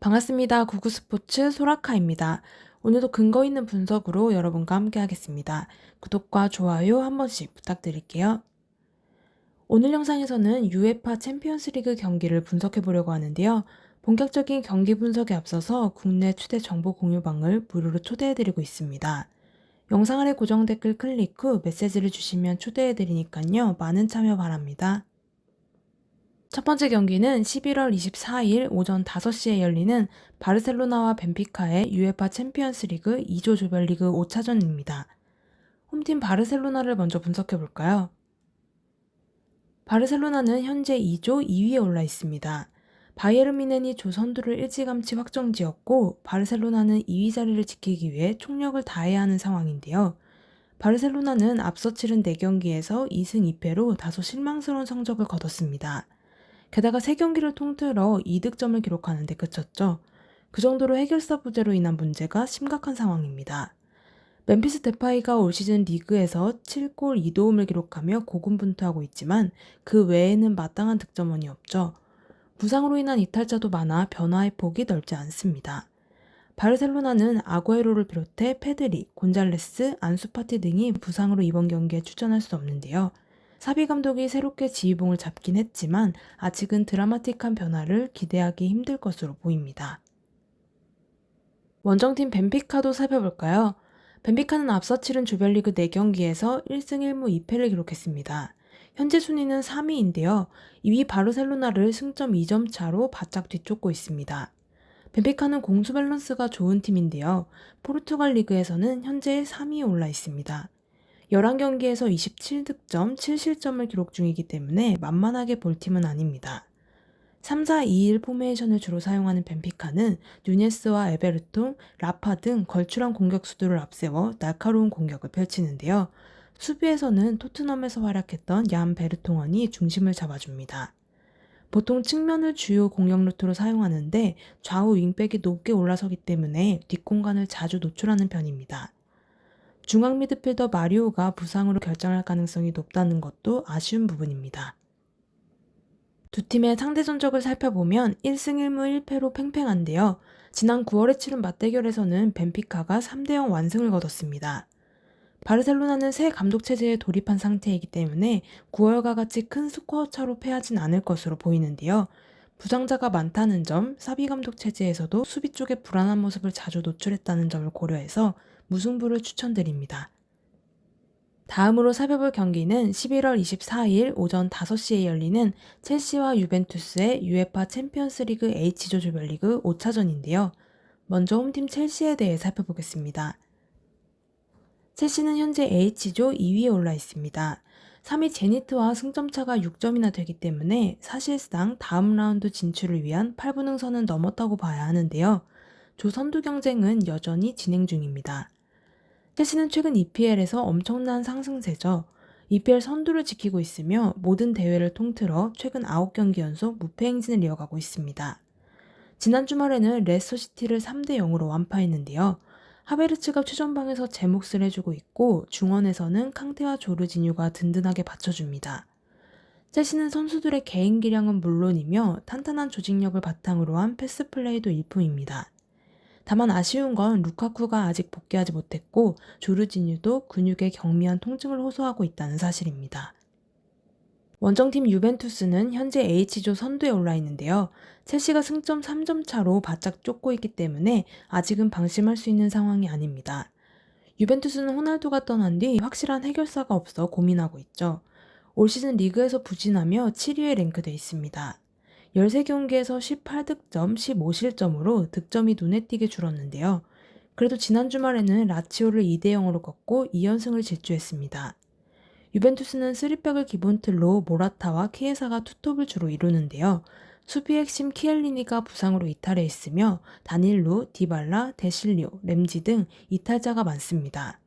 반갑습니다. 구구스포츠 소라카입니다. 오늘도 근거 있는 분석으로 여러분과 함께 하겠습니다. 구독과 좋아요 한 번씩 부탁드릴게요. 오늘 영상에서는 UEFA 챔피언스 리그 경기를 분석해 보려고 하는데요. 본격적인 경기 분석에 앞서서 국내 추대 정보 공유방을 무료로 초대해 드리고 있습니다. 영상 아래 고정 댓글 클릭 후 메시지를 주시면 초대해 드리니까요. 많은 참여 바랍니다. 첫 번째 경기는 11월 24일 오전 5시에 열리는 바르셀로나와 벤피카의 UEFA 챔피언스 리그 2조 조별리그 5차전입니다. 홈팀 바르셀로나를 먼저 분석해 볼까요? 바르셀로나는 현재 2조 2위에 올라 있습니다. 바이에른 미넨이 조 선두를 일찌감치 확정지었고 바르셀로나는 2위 자리를 지키기 위해 총력을 다해야 하는 상황인데요. 바르셀로나는 앞서 치른 4경기에서 2승 2패로 다소 실망스러운 성적을 거뒀습니다. 게다가 3경기를 통틀어 2득점을 기록하는 데 그쳤죠. 그 정도로 해결사 부재로 인한 문제가 심각한 상황입니다. 멤피스 데파이가 올 시즌 리그에서 7골 2도움을 기록하며 고군분투하고 있지만 그 외에는 마땅한 득점원이 없죠. 부상으로 인한 이탈자도 많아 변화의 폭이 넓지 않습니다. 바르셀로나는 아구에로를 비롯해 페드리, 곤잘레스, 안수파티 등이 부상으로 이번 경기에 출전할 수 없는데요. 사비 감독이 새롭게 지휘봉을 잡긴 했지만 아직은 드라마틱한 변화를 기대하기 힘들 것으로 보입니다. 원정팀 벤피카도 살펴볼까요? 벤피카는 앞서 치른 조별리그 4경기에서 1승 1무 2패를 기록했습니다. 현재 순위는 3위인데요. 2위 바르셀로나를 승점 2점 차로 바짝 뒤쫓고 있습니다. 벤피카는 공수 밸런스가 좋은 팀인데요. 포르투갈 리그에서는 현재 3위에 올라 있습니다. 11경기에서 27득점, 7실점을 기록 중이기 때문에 만만하게 볼 팀은 아닙니다. 3-4-2-1 포메이션을 주로 사용하는 벤피카는 뉴네스와 에베르통, 라파 등 걸출한 공격 수들을 앞세워 날카로운 공격을 펼치는데요. 수비에서는 토트넘에서 활약했던 얀 베르통원이 중심을 잡아줍니다. 보통 측면을 주요 공격 루트로 사용하는데 좌우 윙백이 높게 올라서기 때문에 뒷공간을 자주 노출하는 편입니다. 중앙 미드필더 마리오가 부상으로 결정할 가능성이 높다는 것도 아쉬운 부분입니다. 두 팀의 상대 전적을 살펴보면 1승 1무 1패로 팽팽한데요. 지난 9월에 치른 맞대결에서는 벤피카가 3대0 완승을 거뒀습니다. 바르셀로나는 새 감독 체제에 돌입한 상태이기 때문에 9월과 같이 큰 스코어 차로 패하진 않을 것으로 보이는데요. 부상자가 많다는 점, 사비 감독 체제에서도 수비 쪽에 불안한 모습을 자주 노출했다는 점을 고려해서 무승부를 추천드립니다. 다음으로 살펴볼 경기는 11월 24일 오전 5시에 열리는 첼시와 유벤투스의 UEFA 챔피언스 리그 H조 조별리그 5차전인데요. 먼저 홈팀 첼시에 대해 살펴보겠습니다. 첼시는 현재 H조 2위에 올라 있습니다. 3위 제니트와 승점차가 6점이나 되기 때문에 사실상 다음 라운드 진출을 위한 8분응선은 넘었다고 봐야 하는데요. 조 선두 경쟁은 여전히 진행 중입니다. 첼시는 최근 EPL에서 엄청난 상승세죠. EPL 선두를 지키고 있으며 모든 대회를 통틀어 최근 9경기 연속 무패 행진을 이어가고 있습니다. 지난 주말에는 레스터시티를 3대 0으로 완파했는데요. 하베르츠가 최전방에서 제 몫을 해주고 있고 중원에서는 캉테와 조르지뉴가 든든하게 받쳐줍니다. 첼시는 선수들의 개인 기량은 물론이며 탄탄한 조직력을 바탕으로 한 패스 플레이도 일품입니다. 다만 아쉬운 건 루카쿠가 아직 복귀하지 못했고 조르지뉴도 근육의 경미한 통증을 호소하고 있다는 사실입니다. 원정팀 유벤투스는 현재 H조 선두에 올라 있는데요. 첼시가 승점 3점 차로 바짝 쫓고 있기 때문에 아직은 방심할 수 있는 상황이 아닙니다. 유벤투스는 호날두가 떠난 뒤 확실한 해결사가 없어 고민하고 있죠. 올 시즌 리그에서 부진하며 7위에 랭크돼 있습니다. 13경기에서 18득점, 15실점으로 득점이 눈에 띄게 줄었는데요. 그래도 지난 주말에는 라치오를 2대 0으로 꺾고 2연승을 질주했습니다. 유벤투스는 3백을 기본 틀로 모라타와 키에사가 투톱을 주로 이루는데요. 수비 핵심 키엘리니가 부상으로 이탈해 있으며 다닐루, 디발라, 데실리오, 램지 등 이탈자가 많습니다.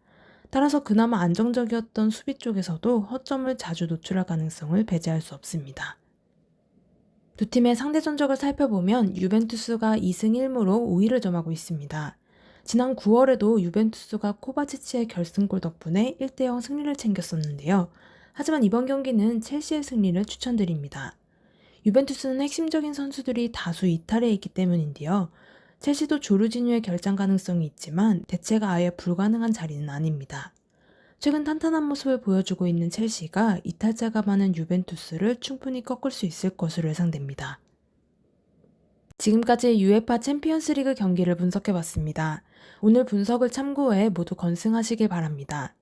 따라서 그나마 안정적이었던 수비 쪽에서도 허점을 자주 노출할 가능성을 배제할 수 없습니다. 두 팀의 상대 전적을 살펴보면 유벤투스가 2승 1무로 우위를 점하고 있습니다. 지난 9월에도 유벤투스가 코바치치의 결승골 덕분에 1대0 승리를 챙겼었는데요. 하지만 이번 경기는 첼시의 승리를 추천드립니다. 유벤투스는 핵심적인 선수들이 다수 이탈해 있기 때문인데요. 첼시도 조르지뉴의 결장 가능성이 있지만 대체가 아예 불가능한 자리는 아닙니다. 최근 탄탄한 모습을 보여주고 있는 첼시가 이탈자가 많은 유벤투스를 충분히 꺾을 수 있을 것으로 예상됩니다. 지금까지 UEFA 챔피언스리그 경기를 분석해봤습니다. 오늘 분석을 참고해 모두 건승하시길 바랍니다.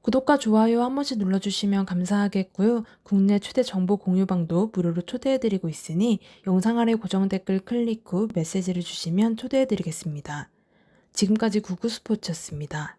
구독과 좋아요 한 번씩 눌러주시면 감사하겠고요. 국내 최대 정보 공유방도 무료로 초대해드리고 있으니 영상 아래 고정 댓글 클릭 후 메시지를 주시면 초대해드리겠습니다. 지금까지 구구스포츠였습니다.